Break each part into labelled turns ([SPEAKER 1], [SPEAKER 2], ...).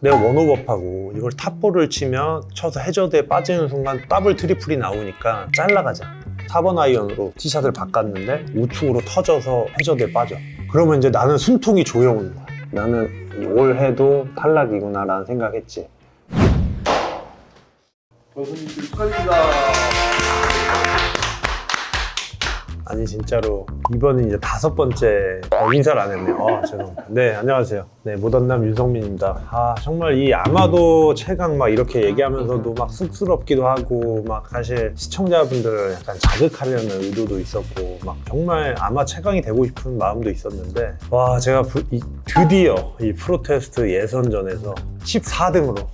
[SPEAKER 1] 내가 원오버하고 이걸 탑볼을 치면 쳐서 해저드에 빠지는 순간 더블 트리플이 나오니까 잘라가자. 4번 아이언으로 티샷을 바꿨는데 우측으로 터져서 해저드에 빠져. 그러면 이제 나는 숨통이 조여오는 거야. 나는 올 해도 탈락이구나 라는 생각했지.
[SPEAKER 2] 교수님들 축하드립니다.
[SPEAKER 1] 아니 진짜로 이번은 이제 다섯 번째 어, 인사를 안 했네요. 아, 죄송합니다. 네 안녕하세요. 네 모던남 윤성민입니다. 아 정말 이 아마도 최강 막 이렇게 얘기하면서도 막 쑥스럽기도 하고 막 사실 시청자분들을 약간 자극하려는 의도도 있었고 막 정말 아마 최강이 되고 싶은 마음도 있었는데 와 제가 부- 이- 드디어 이 프로테스트 예선전에서 14등으로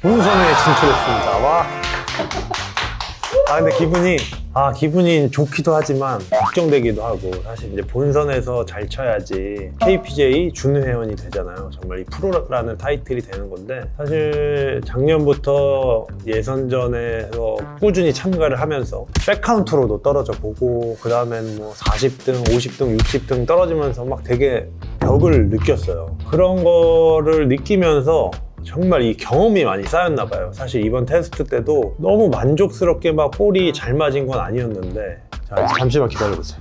[SPEAKER 1] 본선에 진출했습니다. 와. 아 근데 기분이 아 기분이 좋기도 하지만 걱정되기도 하고 사실 이제 본선에서 잘 쳐야지 KPJ 준회원이 되잖아요. 정말 이 프로라는 타이틀이 되는 건데 사실 작년부터 예선전에서 꾸준히 참가를 하면서 백카운트로도 떨어져 보고 그 다음엔 뭐 40등, 50등, 60등 떨어지면서 막 되게 벽을 느꼈어요. 그런 거를 느끼면서 정말 이 경험이 많이 쌓였나 봐요. 사실 이번 테스트 때도 너무 만족스럽게 막 볼이 잘 맞은 건 아니었는데 자 잠시만 기다려보세요.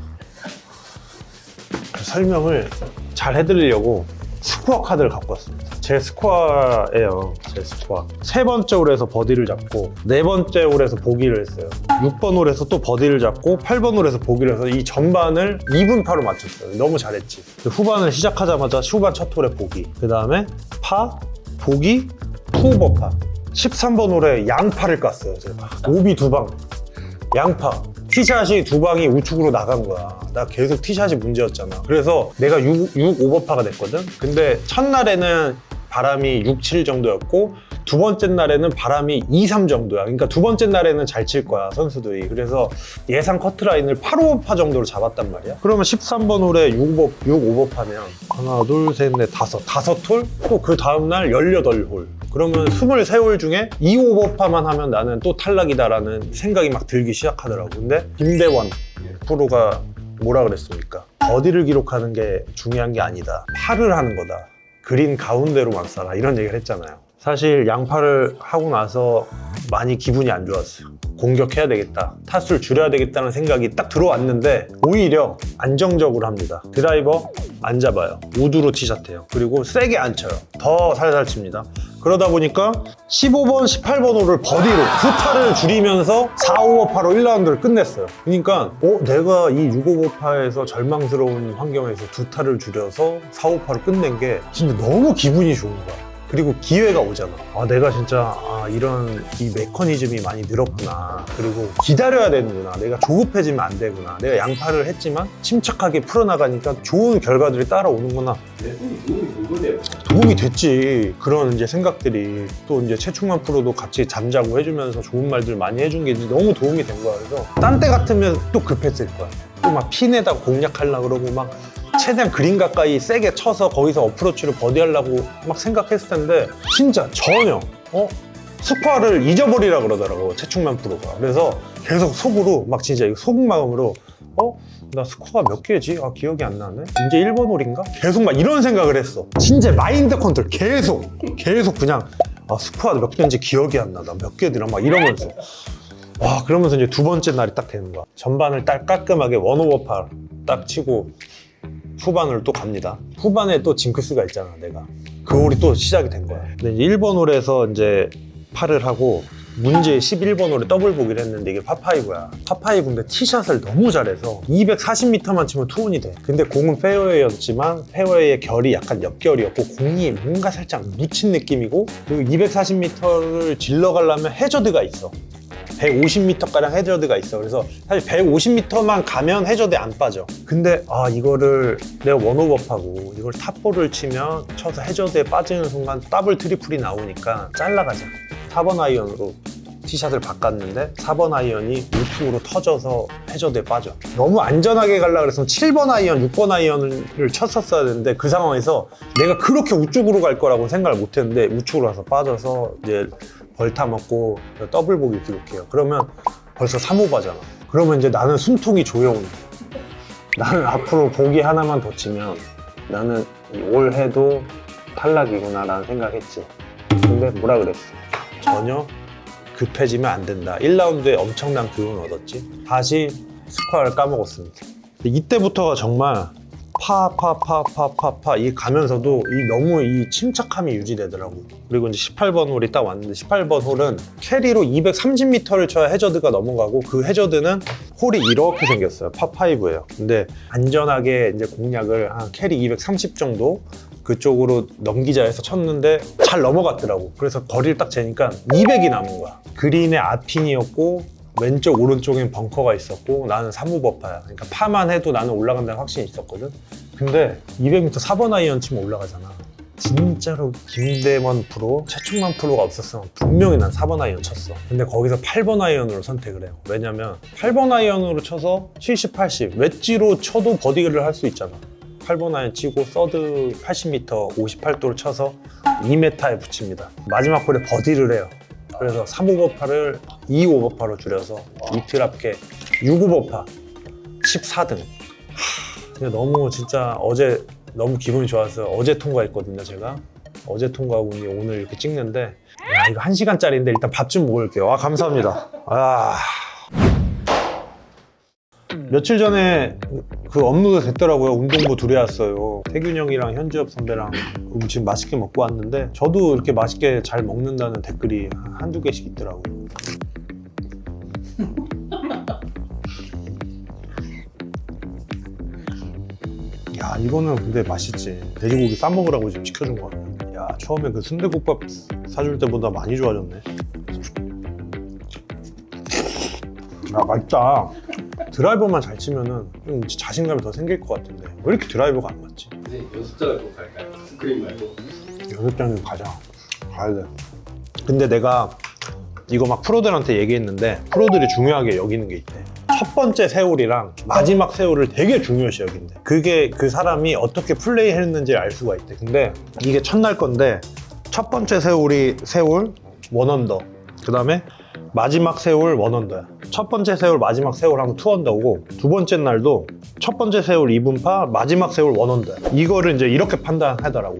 [SPEAKER 1] 그 설명을 잘 해드리려고 스코어 카드를 갖고 왔습니다. 제 스코어예요. 제 스코어. 세 번째 홀에서 버디를 잡고 네 번째 홀에서 보기를 했어요. 6번 홀에서 또 버디를 잡고 8번 홀에서 보기를 해서 이 전반을 2분 파로 맞췄어요. 너무 잘했지. 그 후반을 시작하자마자 후반 첫 홀에 보기. 그 다음에 파, 보기, 투오버파. 13번 홀에 양파를 깠어요. 제가. 오비 두 방. 양파. 티샷이 두 방이 우측으로 나간 거야. 나 계속 티샷이 문제였잖아. 그래서 내가 6, 6 오버파가 됐거든? 근데 첫날에는 바람이 6, 7 정도였고, 두 번째 날에는 바람이 2, 3 정도야. 그러니까 두 번째 날에는 잘 칠 거야, 선수들이. 그래서 예상 커트라인을 8 오버파 정도로 잡았단 말이야. 그러면 13번 홀에 6 오버, 6 오버파면, 하나, 둘, 셋, 넷, 다섯. 다섯 홀? 또 그 다음날 18홀. 그러면 23홀 중에 2 오버파만 하면 나는 또 탈락이다라는 생각이 막 들기 시작하더라고. 근데 김대원 프로가 뭐라 그랬습니까? 어디를 기록하는 게 중요한 게 아니다. 팔을 하는 거다. 그린 가운데로만 쏴라. 이런 얘기를 했잖아요. 사실 양파를 하고 나서 많이 기분이 안 좋았어요. 공격해야 되겠다. 타수를 줄여야 되겠다는 생각이 딱 들어왔는데 오히려 안정적으로 합니다. 드라이버 안 잡아요. 우드로 티샷해요. 그리고 세게 안 쳐요. 더 살살 칩니다. 그러다 보니까 15번, 18번 홀을 버디로 두 타를 줄이면서 4, 5오파로 1라운드를 끝냈어요. 그러니까 어, 내가 이 6오버파에서 절망스러운 환경에서 두 타를 줄여서 4, 5파로 끝낸 게 진짜 너무 기분이 좋은 거야. 그리고 기회가 오잖아. 아, 내가 진짜 아, 이런 이 메커니즘이 많이 늘었구나. 그리고 기다려야 되는구나. 내가 조급해지면 안 되구나. 내가 양파를 했지만 침착하게 풀어나가니까 좋은 결과들이 따라오는구나.
[SPEAKER 2] 레슨이 도움이
[SPEAKER 1] 됐지. 그런 이제 생각들이 또 이제 최충만 프로도 같이 잠자고 해주면서 좋은 말들 많이 해준 게 이제 너무 도움이 된 거야. 그래서 딴 때 같으면 또 급했을 거야. 또막 핀에다 공략하려고 그러고 막 최대한 그린 가까이 세게 쳐서 거기서 어프로치를 버디하려고 막 생각했을 텐데 진짜 전혀 어? 스코어를 잊어버리라 그러더라고 최충만 프로가. 그래서 계속 속으로 막 진짜 이거 속마음으로 어? 나 스코어가 몇 개지? 아 기억이 안 나네. 이제 1번 홀인가? 계속 막 이런 생각을 했어. 진짜 마인드 컨트롤 계속 계속 그냥 아 스코어가 몇 개인지 기억이 안 나. 나 몇 개더라? 막 이러면서. 와 그러면서 이제 두 번째 날이 딱 되는 거야. 전반을 딱 깔끔하게 원오버파 딱 치고 후반을 또 갑니다. 후반에 또 징크스가 있잖아, 내가. 그 홀이 또 시작이 된 거야. 근데 이제 1번 홀에서 이제 팔을 하고 문제 11번 홀에 더블 보기를 했는데 이게 파파이브야. 파파이브인데 티샷을 너무 잘해서 240m만 치면 투혼이 돼. 근데 공은 페어웨이였지만 페어웨이의 결이 약간 옆결이었고 공이 뭔가 살짝 묻힌 느낌이고 그리고 240m를 질러 가려면 해저드가 있어. 150m가량 해저드가 있어. 그래서 사실 150m만 가면 해저드에 안 빠져. 근데 아 이거를 내가 원오버하고 이걸 탑볼을 치면 쳐서 해저드에 빠지는 순간 더블 트리플이 나오니까 잘라가자. 4번 아이언으로 티샷을 바꿨는데 4번 아이언이 우측으로 터져서 해저드에 빠져. 너무 안전하게 가려고 그래서 7번 아이언, 6번 아이언을 쳤었어야 되는데 그 상황에서 내가 그렇게 우측으로 갈 거라고 생각을 못 했는데 우측으로 가서 빠져서 이제 벌타 먹고 더블 보기 기록해요. 그러면 벌써 3오바잖아. 그러면 이제 나는 숨통이 조여오는. 나는 앞으로 보기 하나만 더 치면 나는 이올 해도 탈락이구나라는 생각했지. 근데 뭐라 그랬어? 전혀 급해지면 안 된다. 1라운드에 엄청난 교훈을 얻었지. 다시 스코어를 까먹었습니다. 이때부터가 정말 파파파파파파 이 가면서도 이 너무 이 침착함이 유지되더라고. 그리고 이제 18번 홀이 딱 왔는데 18번 홀은 캐리로 230m를 쳐야 해저드가 넘어가고 그 해저드는 홀이 이렇게 생겼어요. 파5예요. 근데 안전하게 이제 공략을 한 캐리 230 정도 그쪽으로 넘기자 해서 쳤는데 잘 넘어갔더라고. 그래서 거리를 딱 재니까 200이 남은 거야. 그린의 앞핀이었고 왼쪽 오른쪽엔 벙커가 있었고 나는 3무 버파야. 그러니까 파만 해도 나는 올라간다는 확신이 있었거든. 근데 200m 4번 아이언 치면 올라가잖아. 진짜로 김대만 프로, 최충만 프로가 없었으면 분명히 난 4번 아이언 쳤어. 근데 거기서 8번 아이언으로 선택을 해요. 왜냐면 8번 아이언으로 쳐서 70, 80, 웨지로 쳐도 버디를 할 수 있잖아. 8번 아이언 치고 서드 80m 58도를 쳐서 2m에 붙입니다. 마지막 홀에 버디를 해요. 그래서 3오버파를 2오버파로 줄여서 이틀 앞에 6오버파 14등. 근데 너무 진짜 어제 너무 기분이 좋았어요. 어제 통과했거든요, 제가. 어제 통과하고 오늘 이렇게 찍는데 야, 이거 1시간짜리인데 일단 밥 좀 먹을게요. 아, 감사합니다. 아. 며칠 전에 그 업로드 됐더라고요. 운동부 둘이 왔어요. 태균 형이랑 현지엽 선배랑 음, 지금 맛있게 먹고 왔는데 저도 이렇게 맛있게 잘 먹는다는 댓글이 한두 개씩 있더라고요. 야 이거는 근데 맛있지. 돼지고기 싸 먹으라고 지금 시켜준 거 같아. 야 처음에 그 순대국밥 사줄 때보다 많이 좋아졌네. 야 맛있다. 드라이버만 잘 치면은 좀 자신감이 더 생길 것 같은데 왜 이렇게 드라이버가 안 맞지?
[SPEAKER 2] 이제 연습장을 좀 갈까요? 스크린 말고.
[SPEAKER 1] 연습장 좀 가자. 가야 돼. 근데 내가 이거 막 프로들한테 얘기했는데 프로들이 중요하게 여기는 게 있대. 첫 번째 세월이랑 마지막 세월을 되게 중요시 여긴대. 그게 그 사람이 어떻게 플레이 했는지 알 수가 있대. 근데 이게 첫날 건데 첫 번째 세월이 세월 원언더. 그 다음에 마지막 세월 원언더야. 첫 번째 세월, 마지막 세월 하면 투언더고 두 번째 날도 첫 번째 세월 2분파, 마지막 세월 원언더야. 이거를 이제 이렇게 판단하더라고.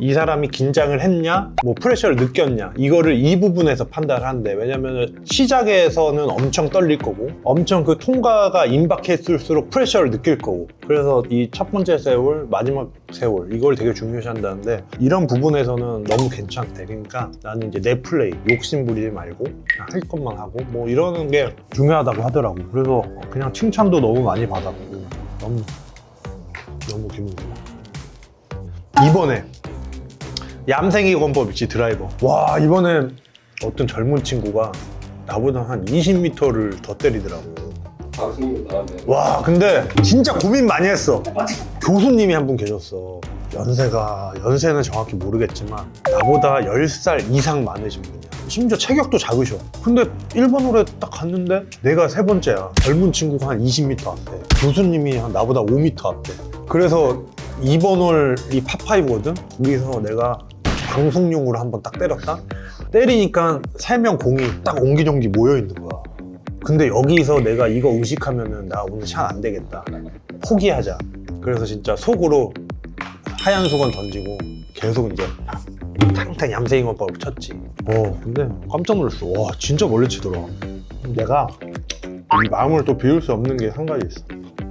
[SPEAKER 1] 이 사람이 긴장을 했냐, 뭐 프레셔를 느꼈냐, 이거를 이 부분에서 판단을 하는데, 왜냐면 시작에서는 엄청 떨릴 거고, 엄청 그 통과가 임박했을수록 프레셔를 느낄 거고, 그래서 이 첫 번째 세월, 마지막 세월, 이걸 되게 중요시 한다는데, 이런 부분에서는 너무 괜찮대. 그러니까 나는 이제 내 플레이, 욕심 부리지 말고, 할 것만 하고, 뭐 이러는 게 중요하다고 하더라고. 그래서 그냥 칭찬도 너무 많이 받았고, 너무, 너무 기분 좋아. 이번에 얌생이 건법 있지 드라이버 와 이번에 어떤 젊은 친구가 나보다 한 20m를 더 때리더라고
[SPEAKER 2] 방송으로 나왔네.
[SPEAKER 1] 와 근데 진짜 고민 많이 했어. 교수님이 한 분 계셨어. 연세가 연세는 정확히 모르겠지만 나보다 10살 이상 많으신 분이야. 심지어 체격도 작으셔. 근데 1번 홀에 딱 갔는데 내가 세 번째야. 젊은 친구가 한 20m 앞에. 교수님이 한 나보다 5m 앞에. 그래서 2번 홀이 파5거든? 거기서 내가 방송용으로 한번 딱 때렸다? 때리니까 세 명 공이 딱 옹기종기 모여 있는 거야 근데 여기서 내가 이거 의식하면은 나 오늘 샷 안 되겠다. 포기하자. 그래서 진짜 속으로 하얀 수건 던지고 계속 이제 탕탕 얌생이 건법을 쳤지. 어, 근데 깜짝 놀랐어. 와, 진짜 멀리 치더라. 내가 이 마음을 또 비울 수 없는 게 한 가지 있어.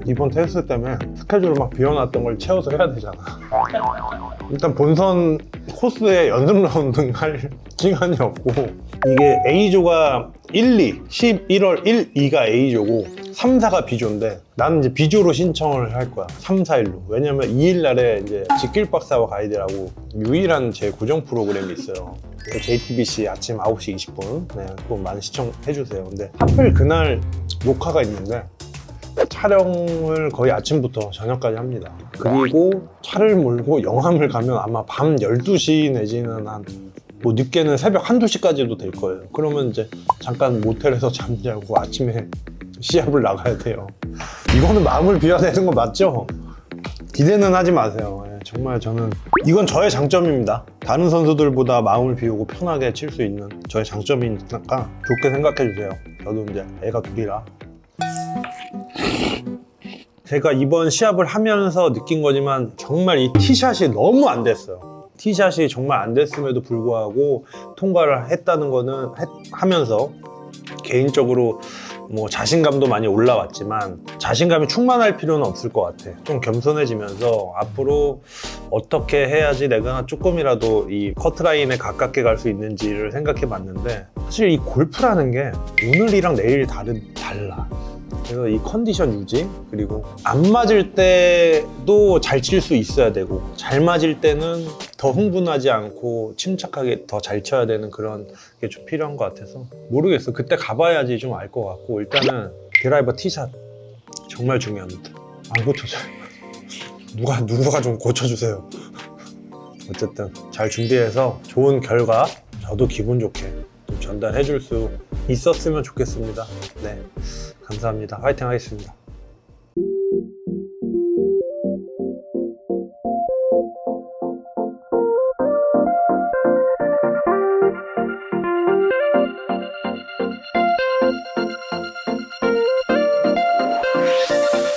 [SPEAKER 1] 이번 테스트 때문에 스케줄 막 비워놨던 걸 채워서 해야 되잖아. 일단 본선 코스에 연습 라운드 할 시간이 없고 이게 A조가 1, 2, 11월 1, 2가 A조고 3, 4가 B조인데 나는 이제 B조로 신청을 할 거야. 3, 4, 1로. 왜냐면 2일 날에 이제 직길 박사와 가이드라고 유일한 제 고정 프로그램이 있어요. 그 JTBC 아침 9시 20분. 네, 그거 많이 시청해 주세요. 근데 하필 그날 녹화가 있는데 촬영을 거의 아침부터 저녁까지 합니다. 그리고 차를 몰고 영암을 가면 아마 밤 12시 내지는 한, 뭐 늦게는 새벽 1, 2시까지도 될 거예요. 그러면 이제 잠깐 모텔에서 잠자고 아침에 시합을 나가야 돼요. 이거는 마음을 비워야 되는 거 맞죠? 기대는 하지 마세요. 예, 정말 저는 이건 저의 장점입니다. 다른 선수들보다 마음을 비우고 편하게 칠 수 있는 저의 장점이니까 좋게 생각해 주세요. 저도 이제 애가 둘이라 제가 이번 시합을 하면서 느낀 거지만 정말 이 티샷이 너무 안 됐어요. 티샷이 정말 안 됐음에도 불구하고 통과를 했다는 거는 했- 하면서 개인적으로 뭐 자신감도 많이 올라왔지만 자신감이 충만할 필요는 없을 것 같아. 좀 겸손해지면서 앞으로 어떻게 해야지 내가 조금이라도 이 커트라인에 가깝게 갈 수 있는지를 생각해 봤는데 사실 이 골프라는 게 오늘이랑 내일이 다른, 달라. 그래서 이 컨디션 유지 그리고 안 맞을 때도 잘 칠 수 있어야 되고 잘 맞을 때는 더 흥분하지 않고 침착하게 더 잘 쳐야 되는 그런 게 좀 필요한 것 같아서 모르겠어. 그때 가봐야지 좀 알 것 같고 일단은 드라이버 티샷 정말 중요합니다. 안 고쳐져요. 누가 누가 좀 고쳐주세요. 어쨌든 잘 준비해서 좋은 결과 저도 기분 좋게 좀 전달해 줄 수 있었으면 좋겠습니다. 네 감사합니다. 화이팅 하겠습니다